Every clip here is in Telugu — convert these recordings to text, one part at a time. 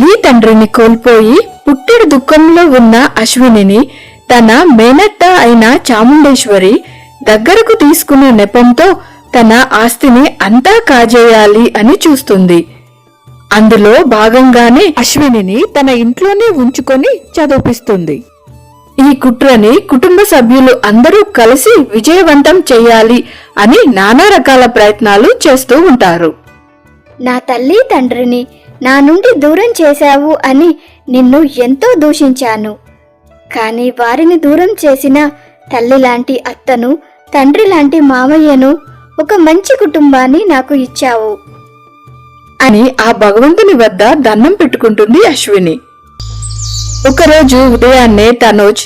తల్లి తండ్రిని కోల్పోయి పుట్టిడి దుఃఖంలో ఉన్న అశ్వినిని తన మేనత్త అయిన చాముండేశ్వరి దగ్గరకు తీసుకున్న నెపంతో తన ఆస్తిని అంతా కాజేయాలి అని చూస్తుంది. అందులో భాగంగానే అశ్వినిని తన ఇంట్లోనే ఉంచుకొని చదివిపిస్తుంది. ఈ కుట్రని కుటుంబ సభ్యులు అందరూ కలిసి విజయవంతం చేయాలి అని నానా రకాల ప్రయత్నాలు చేస్తూ ఉంటారు. నా తల్లి తండ్రిని నా నుండి దూరం చేశావు అని నిన్ను ఎంతో దూషించాను. కానీ వారిని దూరం చేసిన తల్లి లాంటి అత్తను తండ్రి లాంటి మామయ్యను ఒక మంచి కుటుంబాన్ని నాకు ఇచ్చావు అని ఆ భగవంతుని వద్ద దండం పెట్టుకుంటుంది అశ్విని. ఒకరోజు ఉదయాన్నే తనోజ్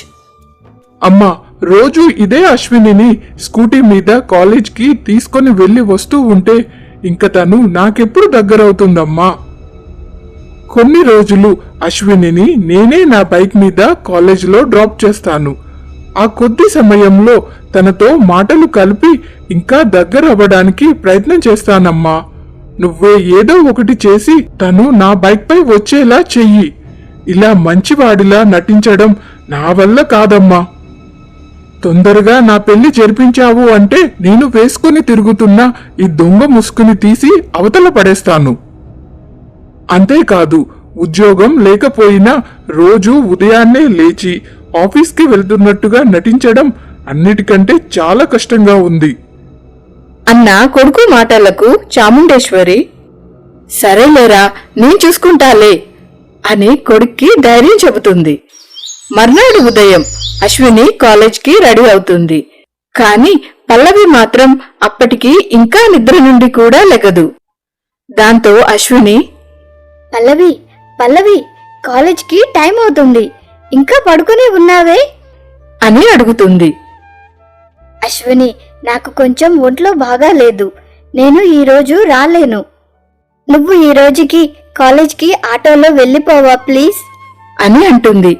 అమ్మా రోజు ఇదే అశ్వినిని స్కూటీ మీద కాలేజ్కి తీసుకొని వెళ్ళి వస్తూ ఉంటే ఇంక తను నాకెప్పుడు దగ్గరవుతుందమ్మా? కొన్ని రోజులు అశ్వినిని నేనే నా బైక్ మీద కాలేజీలో డ్రాప్ చేస్తాను. ఆ కొద్ది సమయంలో తనతో మాటలు కలిపి ఇంకా దగ్గర అవ్వడానికి ప్రయత్నం చేస్తానమ్మా. నువ్వే ఏదో ఒకటి చేసి తను నా బైక్పై వచ్చేలా చెయ్యి. ఇలా మంచివాడిలా నటించడం నా వల్ల కాదమ్మా. తొందరగా నా పెళ్ళి జరిపించావు అంటే నేను వేసుకుని తిరుగుతున్న ఈ దొంగ ముసుగుని తీసి అవతల పడేస్తాను. అంతేకాదు ఉద్యోగం లేకపోయినా రోజు ఉదయాన్నే లేచి ఆఫీస్కి వెళ్తున్నట్టుగా నటించడం అన్నిటికంటే చాలా కష్టంగా ఉంది. అన్న కొడుకు మాటలకు చాముండేశ్వరి సరేలేరా నేను చూసుకుంటాలే అని కొడుక్కి ధైర్యం చెబుతుంది. మర్నాడు ఉదయం అశ్విని కాలేజ్కి రెడీ అవుతుంది. కాని పల్లవి మాత్రం అప్పటికి ఇంకా నిద్ర నుండి కూడా లెగదు. దాంతో అశ్విని పల్లవి పల్లవి కాలేజ్కి టైం అవుతుంది. ఇంకా పడుకునే ఉన్నావే? అని అడుగుతుంది. అశ్విని నాకు కొంచెం ఒంట్లో బాగా లేదు. నేను ఈ రోజు రాలేను. నువ్వు ఈ రోజుకి కాలేజ్కి ఆటోలో వెళ్ళిపోవా ప్లీజ్? అని అంటుంది.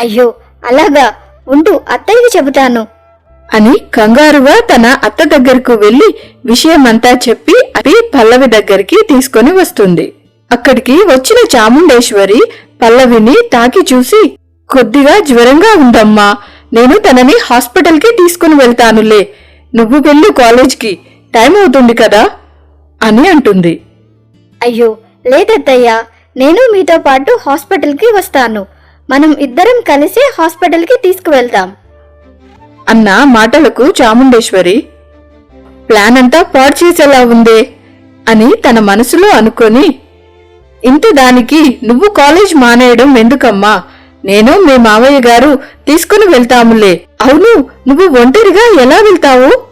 అయ్యో అలాగా. ఉండు అత్తయ్యకి చెబుతాను. అని కంగారుగా తన అత్త దగ్గరకు వెళ్ళి విషయమంతా చెప్పి అది పల్లవి దగ్గరికి తీసుకొని వస్తుంది. అక్కడికి వచ్చిన చాముండేశ్వరి పల్లవిని తాకి చూసి కొద్దిగా జ్వరంగా ఉందమ్మా. నేను తనని హాస్పిటల్కి తీసుకుని వెళ్తానులే. నువ్వు వెళ్ళు కాలేజ్కి. టైం అవుతుంది కదా? అని అంటుంది. అయ్యో లేదత్తయ్యా. నేను మీతో పాటు హాస్పిటల్కి వస్తాను. మనం ఇద్దరం కలిసి హాస్పిటల్కి తీసుకువెళ్తాం. అన్న మాటలకు చాముండేశ్వరి ప్లాన్ అంతా పాడు చేసేలా ఉందే అని తన మనసులో అనుకొని ఇంత దానికి నువ్వు కాలేజ్ మానేయడం ఎందుకమ్మా? నేను మీ మావయ్య గారు తీసుకుని వెళ్తాములే. అవును నువ్వు ఒంటరిగా ఎలా వెళ్తావు?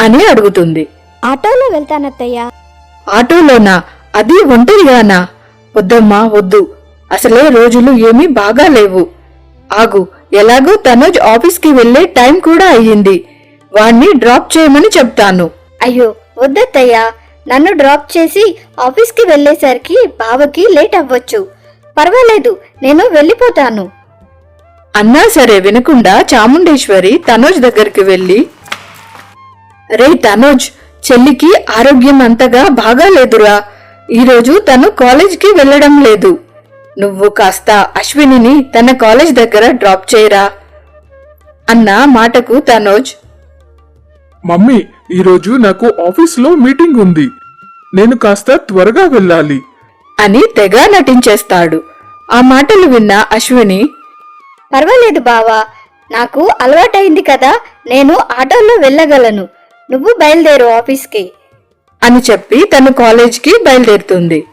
అని అడుగుతుంది. ఆటోలో వెళ్తానత్తయ్యా. ఆటోలోనా? అది ఒంటరిగానా? వద్దమ్మా వద్దు. అసలే రోజులు ఏమీ బాగా లేవు. ఆగు ఎలాగో తనోజ్ ఆఫీస్కి వెళ్ళే టైం కూడా అయ్యింది. వాణ్ణి డ్రాప్ చేయమని చెప్తాను. అయ్యో వద్దత్తయ్యా. నన్ను డ్రాప్ చేసి ఆఫీస్కి వెళ్ళేసరికి బావకి లేట్ అవ్వచ్చు. పర్వాలేదు నేను వెళ్ళిపోతాను. అన్నా సరే వినకుండా చాముండేశ్వరి తనోజ్ దగ్గరికి వెళ్ళి రే తనోజ్ చెల్లికి ఆరోగ్యం అంతగా బాగాలేదురా ఈరోజు తను కాలేజ్కి వెళ్ళడం లేదు. నువ్వు కాస్త అశ్వినిని తన కాలేజ్ దగ్గర డ్రాప్ చేయరా. అన్న మాటకు తనోజ్ మమ్మీ ఈరోజు నాకు ఆఫీస్లో మీటింగ్ ఉంది. నేను కాస్త త్వరగా వెళ్ళాలి. అని తెగ నటించేస్తాడు. ఆ మాటలు విన్న అశ్విని పర్వాలేదు బావా నాకు అలవాటైంది కదా నేను ఆటోలో వెళ్ళగలను. నువ్వు బయలుదేరు ఆఫీస్కి. అని చెప్పి తను కాలేజ్కి బయలుదేరుతుంది.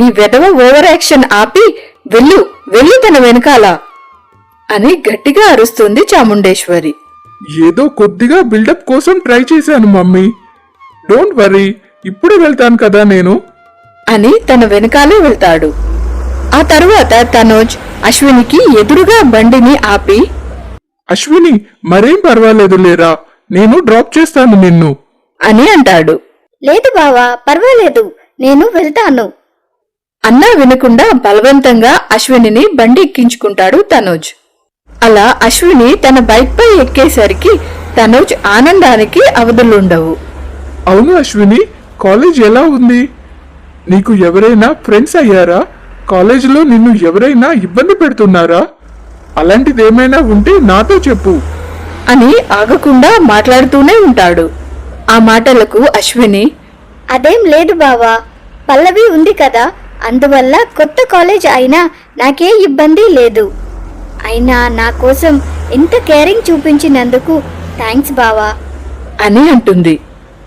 నీ వెధవ ఓవర్ యాక్షన్ ఆపి వెళ్ళు వెళ్ళు తన వెనకాల అని గట్టిగా అరుస్తుంది చాముండేశ్వరి. ఏదో కొద్దిగా బిల్డప్ కోసం ట్రై చేశాను మమ్మీ. డోంట్ వరీ ఇప్పుడు వెళ్తాను కదా నేను. అని తన వెనకాలే వెళ్తాడు. ఆ తరువాత తనోజ్ అశ్వినికి ఎదురుగా బండిని ఆపి అశ్విని మరేం పర్వాలేదు లేరా నేను డ్రాప్ చేస్తాను నిన్ను. అని అంటాడు. లేదు బావా పర్వాలేదు నేను వెళ్తాను. అన్నా వినకుండా బలవంతంగా అశ్వినిని బండి ఎక్కించుకుంటాడు తనోజ్. అలా అశ్విని తన బైక్ పై ఎక్కేసరికి తనోజ్ ఆనందానికి అవధులుండవు. అవును అశ్విని కాలేజ్ ఎలా ఉంది? నీకు ఎవరైనా ఫ్రెండ్స్ అయ్యారా? కాలేజీలో నిన్ను ఎవరైనా ఇబ్బంది పెడుతున్నారా? అలాంటిది ఏమైనా ఉంటే నాతో చెప్పు. అని ఆగకుండా మాట్లాడుతూనే ఉంటాడు. ఆ మాటలకు అశ్విని అదేం లేదు బావా పల్లవి ఉంది కదా అందువల్ల కొత్త కాలేజ్ అయినా నాకే ఇబ్బంది లేదు. అయినా నా కోసం ఇంత కేరింగ్ చూపించినందుకు థ్యాంక్స్ బావా. అని అంటుంది.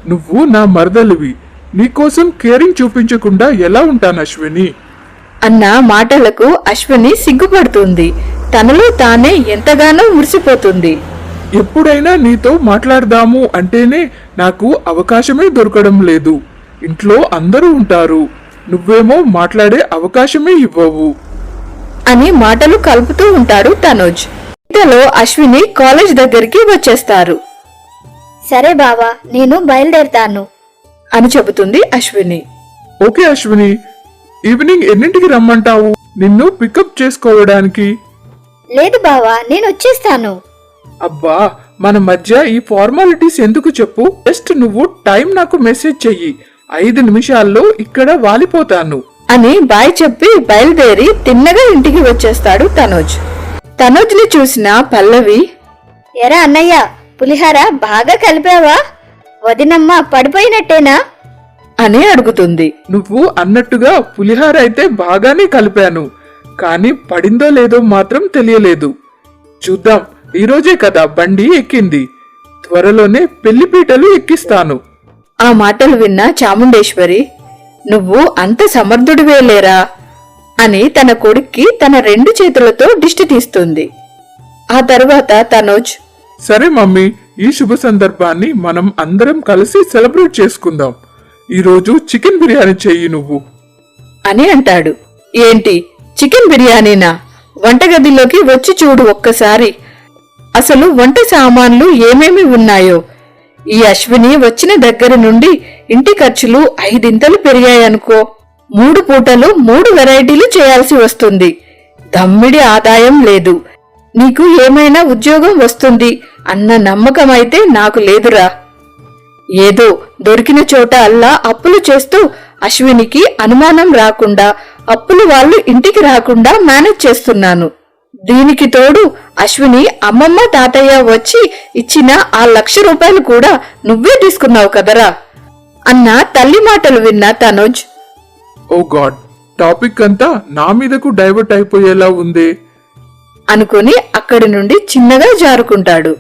నువ్వు నా మరదలివి. నీకోసం కేరింగ్ చూపించకుండా ఎలా ఉంటాను అశ్విని? అన్న మాటలకు అశ్విని సిగ్గుపడుతుంది. తనలో తానే ఎంతగానో మురిసిపోతుంది. ఎప్పుడైనా నీతో మాట్లాడదాము అంటేనే నాకు అవకాశమే దొరకడం లేదు. ఇంట్లో అందరూ ఉంటారు. నువ్వేమో మాట్లాడే అవకాశమే ఇవ్వవు. అని మాటలు కలుపుతూ ఉంటాడు తనోజ్. ఇంతలో అశ్విని కాలేజ్ దగ్గరికి వచ్చేస్తారు. సరే బావా నేను బయలుదేరుతాను. అని చెబుతుంది అశ్విని. ఓకే అశ్విని ఈవినింగ్ ఎన్నింటికి రమ్మంటావు? నిన్ను పికప్ చేసుకోవడానికి. లేదు బావా నేను వచ్చేస్తాను. అబ్బా మన మధ్య ఈ ఫార్మాలిటీస్ ఎందుకు చెప్పు? జస్ట్ నువ్వు టైం నాకు మెసేజ్ చెయ్యి. ఐదు నిమిషాల్లో ఇక్కడ వాలిపోతాను. అని బాయ్ చెప్పి బయలుదేరి తిన్నగా ఇంటికి వచ్చేస్తాడు తనోజ్. తనోజ్ని చూసిన పల్లవి ఎరా అన్నయ్య పులిహార బాగా కలిపావా? వదినమ్మ పడిపోయినట్టేనా? అని అడుగుతుంది. నువ్వు అన్నట్టుగా పులిహార అయితే బాగానే కలిపాను కానీ పడిందో లేదో మాత్రం తెలియలేదు. చూద్దాం ఈరోజే కదా బండి ఎక్కింది. త్వరలోనే పెళ్ళిపీటలు ఎక్కిస్తాను. ఆ మాటలు విన్న చాముండేశ్వరి నువ్వు అంత సమర్థుడివే లేరా? అని తన కొడుక్కి తన రెండు చేతులతో దిష్టి తీస్తుంది. ఆ తర్వాత తనోజ్ సరే మమ్మీ ఈ శుభ సందర్భాన్ని మనం అందరం కలిసి సెలబ్రేట్ చేసుకుందాం. ఈరోజు చికెన్ బిర్యానీ చెయ్యి నువ్వు. అని అంటాడు. ఏంటి? చికెన్ బిర్యానీనా? వంటగదిలోకి వచ్చి చూడు ఒక్కసారి. అసలు వంట సామాన్లు ఏమేమి ఉన్నాయో? ఈ అశ్విని వచ్చిన దగ్గర నుండి ఇంటి ఖర్చులు ఐదింతలు పెరిగాయనుకో. మూడు పూటలు మూడు వెరైటీలు చేయాల్సి వస్తుంది. దమ్మిడి ఆదాయం లేదు. నీకు ఏమైనా ఉద్యోగం వస్తుంది అన్న నమ్మకం అయితే నాకు లేదురా. ఏదో దొరికిన చోట అల్లా అప్పులు చేస్తూ అశ్వినికి అనుమానం రాకుండా అప్పులు వాళ్ళు ఇంటికి రాకుండా మేనేజ్ చేస్తున్నాను. దీనికి తోడు అశ్విని అమ్మమ్మ తాతయ్య వచ్చి ఇచ్చిన ఆ లక్ష రూపాయలు కూడా నువ్వే తీసుకున్నావు కదరా అన్న తల్లి మాటలు విన్న తనోజ్. ఓ గాడ్ టాపిక్ అంతా నా మీదకు డైవర్ట్ అయిపోయేలా ఉంది. అనుకుని అక్కడి నుండి చిన్నగా జారుకుంటాడు.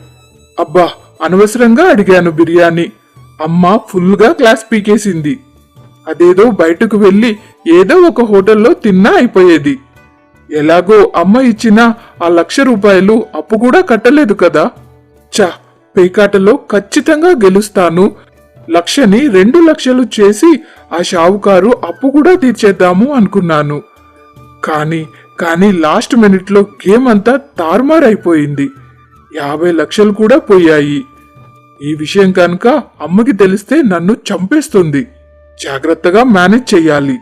అబ్బా అనవసరంగా అడిగాను బిర్యానీ. అమ్మ ఫుల్గా క్లాస్ పీకేసింది. అదేదో బయటకు వెళ్ళి ఏదో ఒక హోటల్లో తిన్నా అయిపోయేది. ఎలాగో అమ్మ ఇచ్చిన ఆ లక్ష రూపాయలు అప్పు కూడా కట్టలేదు కదా. చా పేకాటలో ఖచ్చితంగా గెలుస్తాను. లక్షని రెండు లక్షలు చేసి ఆ షావుకారు అప్పు కూడా తీర్చేద్దాము అనుకున్నాను. కానీ కానీ లాస్ట్ మినిట్లో గేమ్ అంతా తారుమారైపోయింది. యాభై లక్షలు కూడా పోయాయి. ఈ విషయం కనుక అమ్మకి తెలిస్తే నన్ను చంపేస్తుంది. జాగ్రత్తగా మేనేజ్ చెయ్యాలి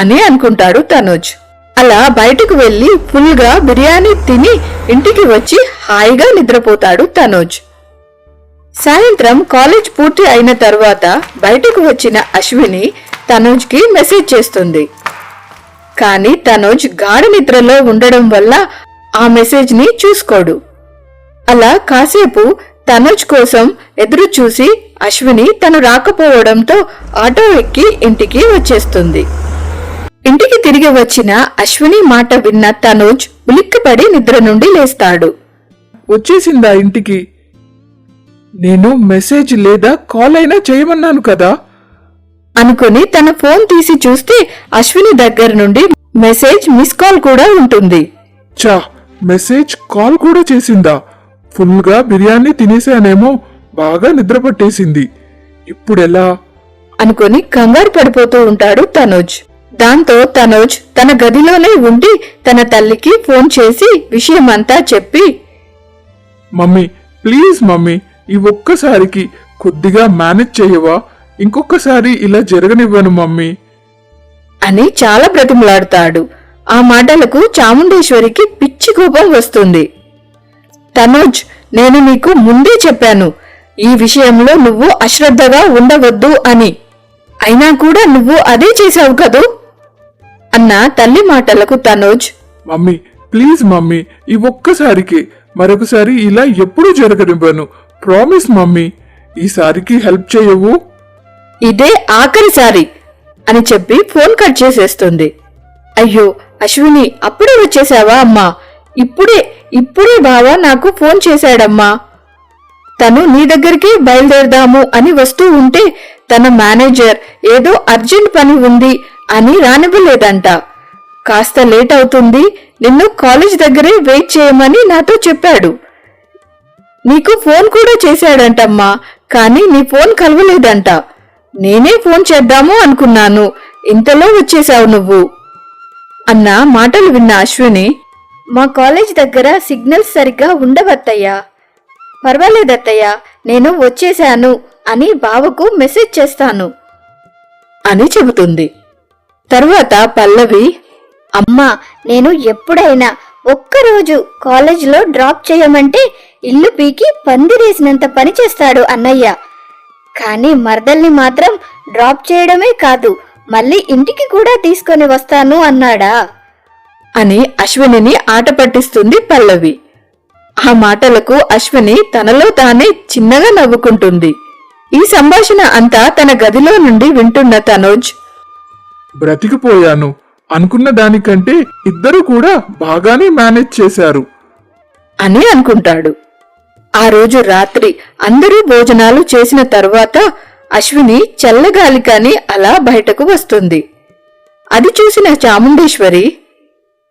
అని అనుకుంటాడు తనోజ్. అలా బయటకు వెళ్ళి ఫుల్గా బిర్యానీ తిని ఇంటికి వచ్చి హాయిగా నిద్రపోతాడు తనోజ్. సాయంత్రం కాలేజ్ పూర్తి అయిన తర్వాత బయటకు వచ్చిన అశ్విని తనోజ్కి మెసేజ్ చేస్తుంది. కానీ తనోజ్ గాఢ నిద్రలో ఉండడం వల్ల ఆ మెసేజ్ని చూసుకోడు. అలా కాసేపు తనోజ్ కోసం ఎదురు చూసి అశ్విని తను రాకపోవడంతో ఆటో ఎక్కి ఇంటికి వచ్చేస్తుంది. ఇంటికి తిరిగి వచ్చిన అశ్విని మాట విన్న తనోజ్ ఉలిక్కిపడి నిద్ర నుండి లేస్తాడు. వచ్చేసిందా ఇంటికి? నేను మెసేజ్ లేదా కాల్ అయినా చేయమన్నాను కదా? అనుకుని తన ఫోన్ తీసి చూస్తే అశ్విని దగ్గర నుండి మెసేజ్ మిస్ కాల్ కూడా ఉంటుంది. చా మెసేజ్ కాల్ కూడా చేసిందా? ఫుల్గా బిర్యానీ తినేసానేమో బాగా నిద్ర పట్టేసింది ఇప్పుడెలా? అనుకుని కంగారు పడిపోతూ ఉంటాడు తనోజ్. దాంతో తనోజ్ తన గదిలోనే ఉండి తన తల్లికి ఫోన్ చేసి విషయమంతా చెప్పి మమ్మీ ప్లీజ్ మమ్మీ ఈ ఒక్కసారికి కొద్దిగా మేనేజ్ చేయవా? ఇంకొకసారి ఇలా జరగనివ్వను మమ్మీ. అని చాలా బ్రతిమలాడతాడు. ఆ మాటలకు చాముండేశ్వరికి పిచ్చి కోపం వస్తుంది. తనోజ్ నేను నీకు ముందే చెప్పాను ఈ విషయంలో నువ్వు అశ్రద్ధగా ఉండవద్దు అని. అయినా కూడా నువ్వు అదే చేశావు కదూ? అన్న తల్లి మాటలకు తనోజ్ మమ్మీ ప్లీజ్ మమ్మీ ఈ ఒక్కసారికి మరొకసారి ఇలా ఎప్పుడూ జరగనివ్వను. ప్రామిస్ మమ్మీ ఈసారికి హెల్ప్ చేయవు. ఇదే ఆఖరిసారి అని చెప్పి ఫోన్ కట్ చేసేస్తుంది. అయ్యో అశ్విని అప్పుడే వచ్చేసావా అమ్మా? ఇప్పుడే ఇప్పుడే బావా నాకు ఫోన్ చేశాడమ్మా. తను నీ దగ్గరికి బయలుదేరదాము అని వస్తూ ఉంటే తన మేనేజర్ ఏదో అర్జెంట్ పని ఉంది అని రానివ్వలేదంట. కాస్త లేట్ అవుతుంది. నిన్ను కాలేజ్ దగ్గరే వెయిట్ చేయమని నాతో చెప్పాడు. నీకు ఫోన్ కూడా చేశాడంటమ్మా కానీ నీ ఫోన్ కలవలేదంట. నేనే ఫోన్ చేద్దాము అనుకున్నాను. ఇంతలో వచ్చేశావు నువ్వు. అన్న మాటలు విన్న అశ్విని మా కాలేజ్ దగ్గర సిగ్నల్స్ సరిగ్గా ఉండవత్తయ్యా. పర్వాలేదత్తయ్యా నేను వచ్చేశాను అని బావకు మెసేజ్ చేస్తాను అని చెబుతుంది. తరువాత పల్లవి అమ్మా నేను ఎప్పుడైనా ఒక్కరోజు కాలేజీలో డ్రాప్ చేయమంటే ఇల్లు పీకి పందిరేసినంత పని చేస్తాడు అన్నయ్య. కానీ మరదల్ని మాత్రం డ్రాప్ చేయడమే కాదు మళ్ళీ ఇంటికి కూడా తీసుకొని వస్తాను అన్నాడా? అని అశ్వినిని ఆట పట్టిస్తుంది పల్లవి. ఆ మాటలకు అశ్విని తనలో తానే చిన్నగా నవ్వుకుంటుంది. ఈ సంభాషణ అంతా తన గదిలో నుండి వింటున్న తనోజ్ బ్రతికిపోయాను అనుకున్న దానికంటే ఇద్దరు కూడా బాగానే మేనేజ్ చేశారు. అని అనుకుంటాడు. ఆ రోజు రాత్రి అందరూ భోజనాలు చేసిన తరువాత అశ్విని చల్లగాలి కాని అలా బయటకు వస్తుంది. అది చూసిన చాముండేశ్వరి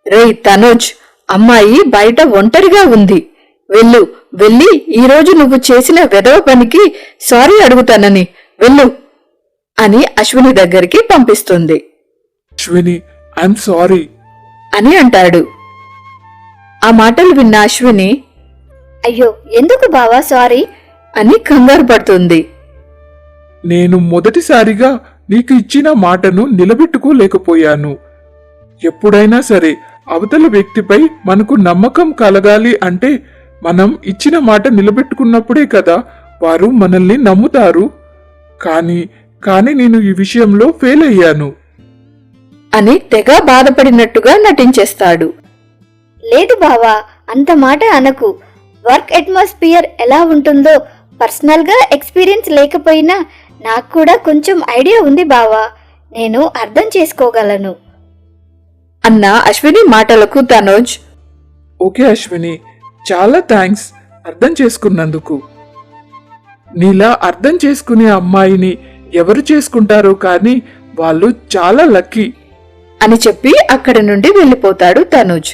రేయ్ తనోజ్ అమ్మాయి బయట ఒంటరిగా ఉంది. వెళ్ళు వెళ్ళి ఈరోజు నువ్వు చేసిన వెధవ పనికి సారీ అడుగుతానని వెళ్ళు అని అశ్విని దగ్గరికి పంపిస్తుంది. అశ్విని ఐఎమ్ సారీ అని అంటాడు. ఆ మాటలు విన్న అశ్విని అయ్యో ఎందుకు బావా సారీ అని కంగారు పడుతుంది. నేను మొదటిసారిగా నీకు ఇచ్చిన మాటను నిలబెట్టుకోలేకపోయాను. ఎప్పుడైనా సరే అవతల వ్యక్తిపై మనకు నమ్మకం కలగాలి అంటే మనం ఇచ్చిన మాట నిలబెట్టుకున్నప్పుడే కదా వారు మనల్ని నమ్ముతారు. కానీ కానీ నేను ఈ విషయంలో ఫెయిల్ అయ్యాను. అని తెగ బాధపడినట్టుగా నటించేస్తాడు. లేదు బావా అంత మాట అనకు. వర్క్ అట్మాస్ఫియర్ ఎలా ఉంటుందో పర్సనల్గా ఎక్స్పీరియన్స్ లేకపోయినా నాకు కూడా కొంచెం ఐడియా ఉంది బావా. నేను అర్థం చేసుకోగలను. అన్న అశ్విని మాటలకు తనోజ్ ఓకే అశ్విని చాలా థ్యాంక్స్ అర్థం చేసుకున్నందుకు. నీలా అర్థం చేసుకునే అమ్మాయిని ఎవరు చేసుకుంటారో కానీ వాళ్ళు చాలా లక్కీ. అని చెప్పి అక్కడి నుండి వెళ్ళిపోతాడు తనుజ్.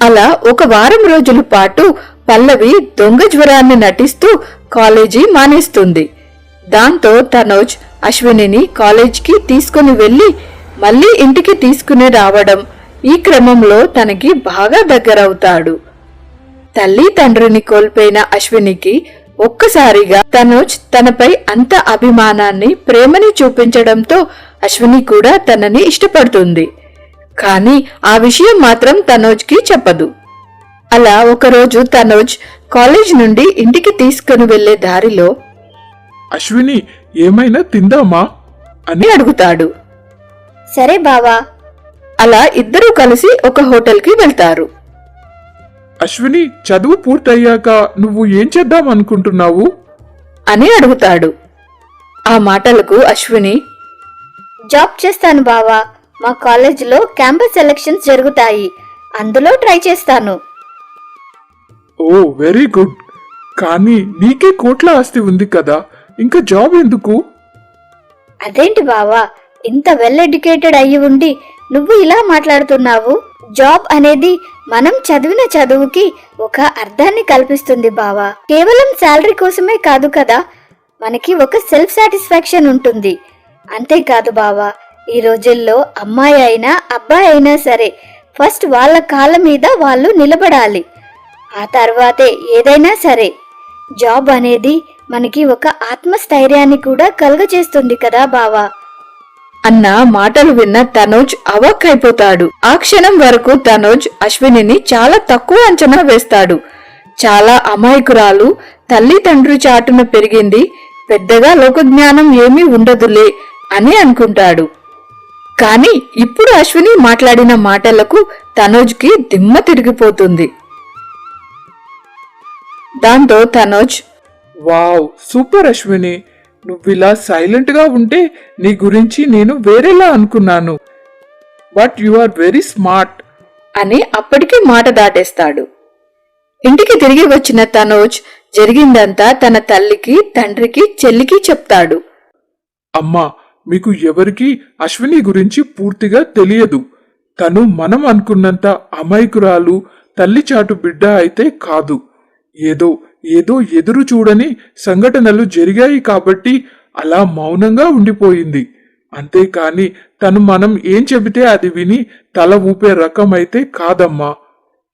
అలా ఒక వారం రోజుల పాటు పల్లవి దొంగ జ్వరాన్ని నటిస్తూ కాలేజీ మానేస్తుంది. దాంతో తనోజ్ అశ్వినిని కాలేజ్కి తీసుకుని వెళ్ళి మళ్ళీ ఇంటికి తీసుకుని రావడం ఈ క్రమంలో తనకి బాగా దగ్గరవుతాడు. తల్లి తండ్రిని కోల్పోయిన అశ్వినికి ఒక్కసారిగా తనోజ్ తనపై అంత అభిమానాన్ని ప్రేమని చూపించడంతో అశ్విని కూడా తనని ఇష్టపడుతుంది. కానీ ఆ విషయం మాత్రం తనోజ్కి చెప్పదు. అలా ఒకరోజు తనోజ్ కాలేజ్ నుండి ఇంటికి తీసుకుని వెళ్ళే దారిలో అశ్విని ఏమైనా తిందామా? అని అని అడుగుతాడు. సరే బావా. అలా ఇద్దరూ కలిసి ఒక హోటల్కి వెళ్తారు. అశ్విని చదువు పూర్తయ్యాక నువ్వు ఏం చేద్దాం అనుకుంటున్నావు? అని అడుగుతాడు. ఆ మాటలకు అశ్విని జాబ్ చేస్తాను బావా. మా కాలేజీలో క్యాంపస్ సెలక్షన్స్ జరుగుతాయి. అందులో ట్రై చేస్తాను. Oh very good. కానీ నీకే కోట్ల ఆస్తి ఉంది కదా. ఇంకా జాబ్ ఎందుకు? అదేంటి బావా? ఇంత వెల్ ఎడ్యుకేటెడ్ అయ్యి ఉండి నువ్వు ఇలా మాట్లాడుతున్నావు? జాబ్ అనేది మనం చదివిన చదువుకి ఒక అర్థాన్ని కల్పిస్తుంది బావా. కేవలం శాలరీ కోసమే కాదు కదా మనకి ఒక సెల్ఫ్ సాటిస్ఫాక్షన్ ఉంటుంది. అంతేకాదు బావా ఈ రోజుల్లో అమ్మాయి అయినా అబ్బాయి అయినా సరే ఫస్ట్ వాళ్ళ కాళ్ళ మీద వాళ్ళు నిలబడాలి. ఆ తర్వాతే ఏదైనా సరే. జాబ్ అనేది మనకి ఒక ఆత్మస్థైర్యాన్ని కూడా కలుగజేస్తుంది కదా బావా. అన్న మాటలు విన్న తనోజ్ అవాక్ అయిపోతాడు ఆ క్షణం వరకు తనోజ్ అశ్వినిని చాలా తక్కువ అంచనా వేస్తాడు. చాలా అమాయకురాలు తల్లి తండ్రి చాటున పెరిగింది. పెద్దగా లోకజ్ఞానం ఏమీ ఉండదులే. అని అనుకుంటాడు. కాని ఇప్పుడు అశ్విని మాట్లాడిన మాటలకు తనోజ్కి దిమ్మ తిరిగిపోతుంది. దాంతో తనోజ్ వావ్ సూపర్ అశ్విని. నువ్విలా సైలెంట్గా ఉంటే నీ గురించి నేను వేరేలా అనుకున్నాను. But you are very smart. అని అప్పటికే మాట దాటేస్తాడు. ఇంటికి తిరిగి వచ్చిన తనోజ్ జరిగిందంతా తన తల్లికి తండ్రికి చెల్లికి చెప్తాడు. అమ్మా మీకు ఎవరికి అశ్విని గురించి పూర్తిగా తెలియదు. తను మనం అనుకున్నంత అమాయకురాలు తల్లి చాటు బిడ్డ అయితే కాదు. ఏదో ఏదో ఎదురు చూడని సంఘటనలు జరిగాయి కాబట్టి అలా మౌనంగా ఉండిపోయింది. అంతేకాని తను మనం ఏం చెబితే అది విని తల ఊపే రకం అయితే కాదమ్మా.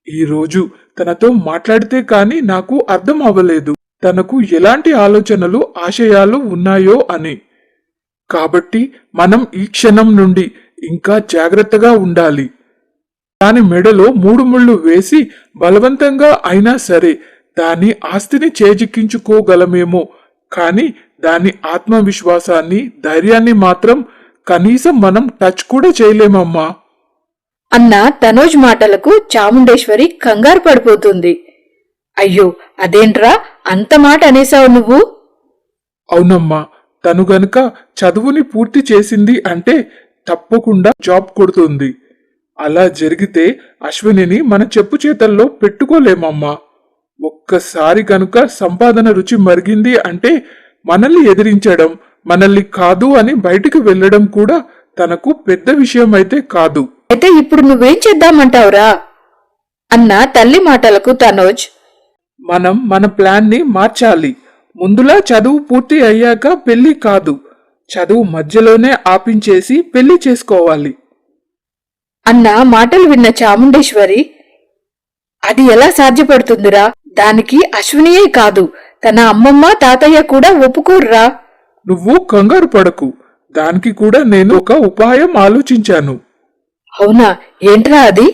ఈరోజు తనతో మాట్లాడితే కాని నాకు అర్థం అవ్వలేదు. తనకు ఎలాంటి ఆలోచనలు ఆశయాలు ఉన్నాయో అని. కాబట్టి మనం ఈ క్షణం నుండి ఇంకా జాగ్రత్తగా ఉండాలి. దాని మెడలో మూడు ముళ్ళు వేసి బలవంతంగా అయినా సరే దాని ఆస్తిని చేజిక్కించుకోగలమేమో. కాని దాని ఆత్మవిశ్వాసాన్ని ధైర్యాన్ని మాత్రం కనీసం మనం టచ్ కూడా చేయలేమమ్మా. అన్న తనోజ్ మాటలకు చాముండేశ్వరి కంగారు పడిపోతుంది. అయ్యో అదేంట్రా? అంత మాట అనేసావు నువ్వు? అవునమ్మా తను గనుక చదువుని పూర్తి చేసింది అంటే తప్పకుండా జాబ్ కొడుతుంది. అలా జరిగితే అశ్వినిని మన చెప్పు చేతల్లో పెట్టుకోలేమమ్మా. ఒక్కసారి గనుక సంపాదన రుచి మరిగింది అంటే మనల్ని ఎదిరించడం మనల్ని కాదు అని బయటికి వెళ్ళడం కూడా తనకు పెద్ద విషయం అయితే కాదు. అయితే ఇప్పుడు నువ్వేం చేద్దామంటావురా? అన్న తల్లి మాటలకు తనోజ్. మనం మన ప్లాన్ని మార్చాలి. ముందులా చదువు పూర్తి అయ్యాక పెళ్ళి కాదు. చదువు మధ్యలోనే ఆపించేసి పెళ్ళి చేసుకోవాలి. అన్న మాటలు విన్న చాముండేశ్వరి అది ఎలా సాధ్యపడుతుందిరా? దానికి అశ్వినియే కాదు తన అమ్మమ్మ తాతయ్య కూడా ఒప్పుకోర్రా. నువ్వు కంగారు పడకు. దానికి కూడా నేను ఒక ఉపాయం ఆలోచించాను. అవునా? ఏంట్రా అది?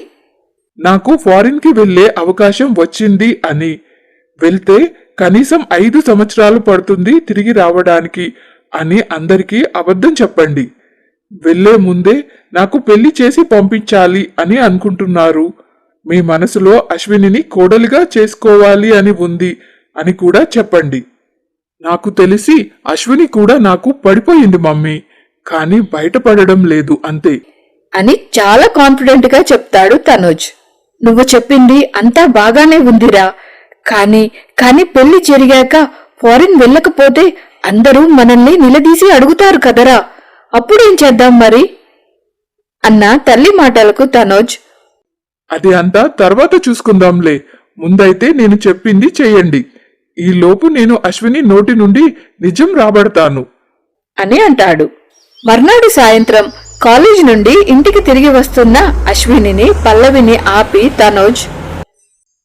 నాకు ఫారిన్కి వెళ్ళే అవకాశం వచ్చింది అని. వెళ్తే కనీసం ఐదు సంవత్సరాలు పడుతుంది తిరిగి రావడానికి అని అందరికీ అబద్ధం చెప్పండి. వెళ్ళే ముందే నాకు పెళ్ళి చేసి పంపించాలి అని అనుకుంటున్నారు. మీ మనసులో అశ్వినిని కోడలిగా చేసుకోవాలి అని ఉంది అని కూడా చెప్పండి. నాకు తెలిసి అశ్విని కూడా నాకు పడిపోయింది మమ్మీ కానీ బయటపడడం లేదు అంతే. అని చాలా కాన్ఫిడెంట్గా చెప్తాడు తనోజ్. నువ్వు చెప్పింది అంతా బాగానే ఉందిరా. కాని కాని పెళ్ళి జరిగాక ఫారిన్ వెళ్ళకపోతే అందరూ మనల్ని నిలదీసి అడుగుతారు కదరా. అప్పుడేం చేద్దాం మరి? అన్న తల్లి మాటలకు తనోజ్ అది అంతా తర్వాత చూసుకుందాంలే. ముందైతే నేను చెప్పింది చెయ్యండి ఈ లోపు నేను అశ్విని నోటి నుండి నిజం రాబడతాను. అని అంటాడు. మర్నాడు సాయంత్రం కాలేజ్ నుండి ఇంటికి తిరిగి వస్తున్న అశ్వినిని పల్లవిని ఆపి తనోజ్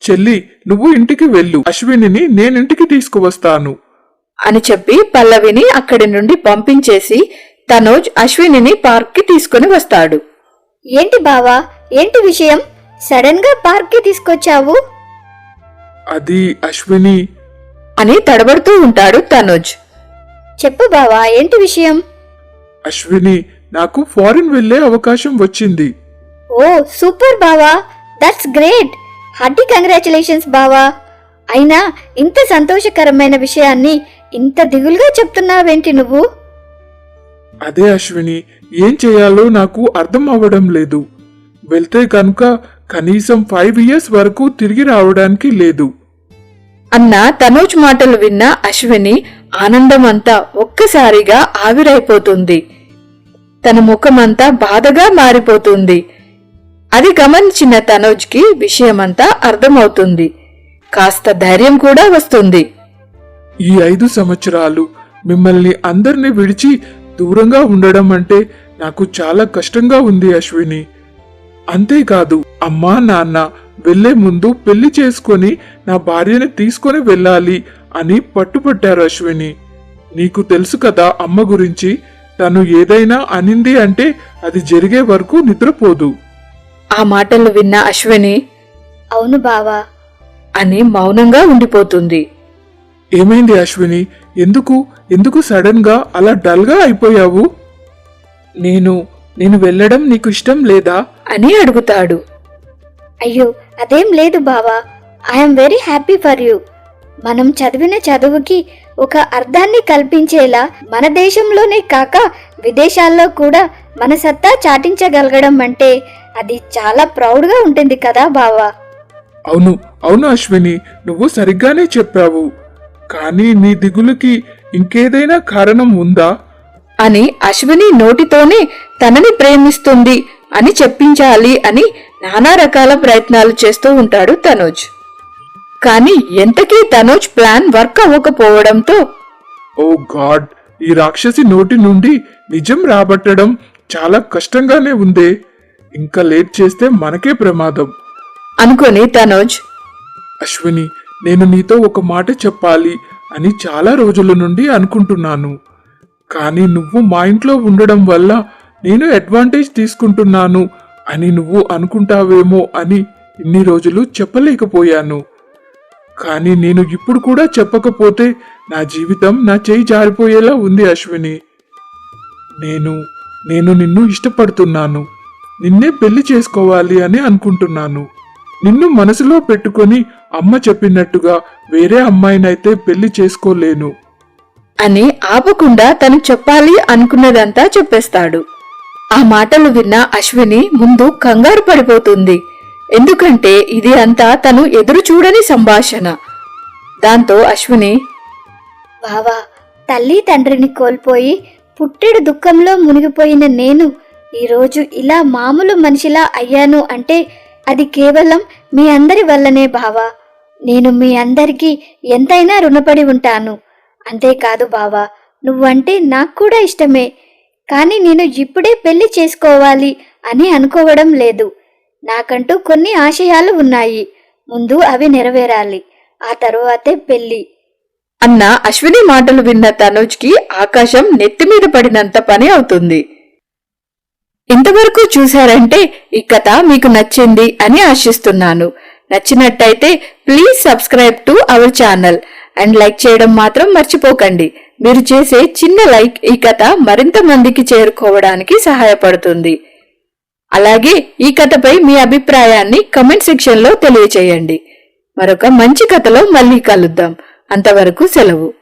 చెల్లి నువ్వు ఇంటికి వెళ్ళు. అశ్వినిని నేనింటికి తీసుకువస్తాను. అని చెప్పి పల్లవిని అక్కడి నుండి పంపించేసి తనోజ్ అశ్వినిని పార్క్కి తీసుకుని వస్తాడు. ఏంటి బావా? ఏంటి విషయం? సడన్గా పార్క్కి తీసుకొచ్చావు? అది అశ్విని. అని తడబడుతూ ఉంటాడు తనోజ్. చెప్పు బావా ఏంటి విషయం? అశ్విని నాకు ఫారిన్ వెళ్ళే అవకాశం వచ్చింది. ఓ సూపర్ బావా. దట్స్ గ్రేట్ హార్టీ కంగ్రాచులేషన్స్ బావా. అయినా ఇంత సంతోషకరమైన విషయాన్ని ఇంత దిగులుగా చెప్తున్నావేంటి నువ్వు? అదే అశ్విని ఏం చేయాలో నాకు అర్థం అవ్వడం లేదు. వెళ్తే కనుక కనీసం ఫైవ్ ఇయర్స్ వరకు తిరిగి రావడానికి లేదు. అన్న తనోజ్ మాటలు విన్న అశ్విని ఆనందమంతా ఒక్కసారిగా ఆవిరైపోతుంది. తన ముఖమంతా బాధగా మారిపోతుంది. అది గమనించిన తనోజ్కి విషయమంతా అర్థమవుతుంది. కాస్త ధైర్యం కూడా వస్తుంది. ఈ ఐదు సంవత్సరాలు మిమ్మల్ని అందరినీ విడిచి దూరంగా ఉండడం అంటే నాకు చాలా కష్టంగా ఉంది అశ్విని. అంతేకాదు అమ్మా నాన్న వెళ్ళే ముందు పెళ్ళి చేసుకొని నా భార్యని తీసుకొని వెళ్ళాలి అని పట్టుపట్టారు అశ్విని. నీకు తెలుసు కదా అమ్మ గురించి తను ఏదైనా అనింది అంటే అది జరిగే వరకు నిద్రపోదు. ఆ మాటలు విన్న అశ్విని అవును బావా. అని మౌనంగా ఉండిపోతుంది. ఏమైంది అశ్విని? ఎందుకు? ఎందుకు సడన్గా అలా డల్గా అయిపోయావు? నేను నేను వెళ్ళడం నీకు ఇష్టం లేదా? అని అడుగుతాడు. అయ్యో అదేం లేదు బావా. I'm very happy for you మనం చదివిన చదువుకి ఒక అర్థాన్ని కల్పించేలా మన దేశంలోనే కాక విదేశాల్లో కూడా మన సత్తా చాటించగలగడం అంటే అది చాలా ప్రౌడ్గా ఉంటుంది కదా బావా? అవును అవును అశ్విని నువ్వు సరిగ్గానే చెప్పావు. కానీ నీ దిగులుకి ఇంకేదైనా కారణం ఉందా? అని అశ్విని నోటితోనే తనని ప్రేమిస్తుంది అని చెప్పించాలి అని నానా రకాల ప్రయత్నాలు చేస్తూ ఉంటాడు తనోజ్. కానీ ఎంతకీ తనోజ్ ప్లాన్ వర్క్ అవ్వకపోవడంతో ఓ గాడ్ ఈ రాక్షసి నోటి నుండి నిజం రాబట్టడం చాలా కష్టంగానే ఉందే. ఇంకా లేట్ చేస్తే మనకే ప్రమాదం. అనుకుని తనోజ్. అశ్విని నేను నీతో ఒక మాట చెప్పాలి అని చాలా రోజుల నుండి అనుకుంటున్నాను. కానీ నువ్వు మా ఇంట్లో ఉండడం వల్ల నేను అడ్వాంటేజ్ తీసుకుంటున్నాను అని నువ్వు అనుకుంటావేమో అని ఇన్ని రోజులు చెప్పలేకపోయాను. కానీ నేను ఇప్పుడు కూడా చెప్పకపోతే నా జీవితం నా చేయి జారిపోయేలా ఉంది అశ్విని. నేను నేను నిన్ను ఇష్టపడుతున్నాను. నిన్నే పెళ్ళి చేసుకోవాలి అని అనుకుంటున్నాను. నిన్ను మనసులో పెట్టుకొని అమ్మ చెప్పినట్టుగా వేరే అమ్మాయినైతే పెళ్ళి చేసుకోలేను. అని ఆపకుండా తను చెప్పాలి అనుకున్నదంతా చెప్పేస్తాడు. ఆ మాటలు విన్న అశ్విని ముందు కంగారు పడిపోతుంది. ఎందుకంటే ఇది అంతా తను ఎదురు చూడని సంభాషణ. దాంతో అశ్విని బావా తల్లి తండ్రిని కోల్పోయి పుట్టెడు దుఃఖంలో మునిగిపోయిన నేను ఈరోజు ఇలా మామూలు మనిషిలా అయ్యాను అంటే అది కేవలం మీ అందరి వల్లనే బావా. నేను మీ అందరికీ ఎంతైనా రుణపడి ఉంటాను. అంతేకాదు బావా నువ్వంటే నాకు కూడా ఇష్టమే. కానీ నేను ఇప్పుడే పెళ్ళి చేసుకోవాలి అని అనుకోవడం లేదు. నాకంటూ కొన్ని ఆశయాలు ఉన్నాయి. ముందు అవి నెరవేరాలి. ఆ తరువాతే పెళ్ళి అన్న అశ్విని మాటలు విన్న తనుజ్కి ఆకాశం నెత్తిమీద పడినంత పని అవుతుంది. ఇంతవరకు చూశారంటే ఈ కథ మీకు నచ్చింది అని ఆశిస్తున్నాను. నచ్చినట్టయితే please subscribe to our channel and like చేయడం మాత్రం మర్చిపోకండి. మీరు చేసే చిన్న లైక్ ఈ కథ మరింత మందికి చేరుకోవడానికి సహాయపడుతుంది. అలాగే ఈ కథపై మీ అభిప్రాయాన్ని కమెంట్ సెక్షన్లో తెలియచేయండి. మరొక మంచి కథలో మళ్ళీ కలుద్దాం. అంతవరకు సెలవు.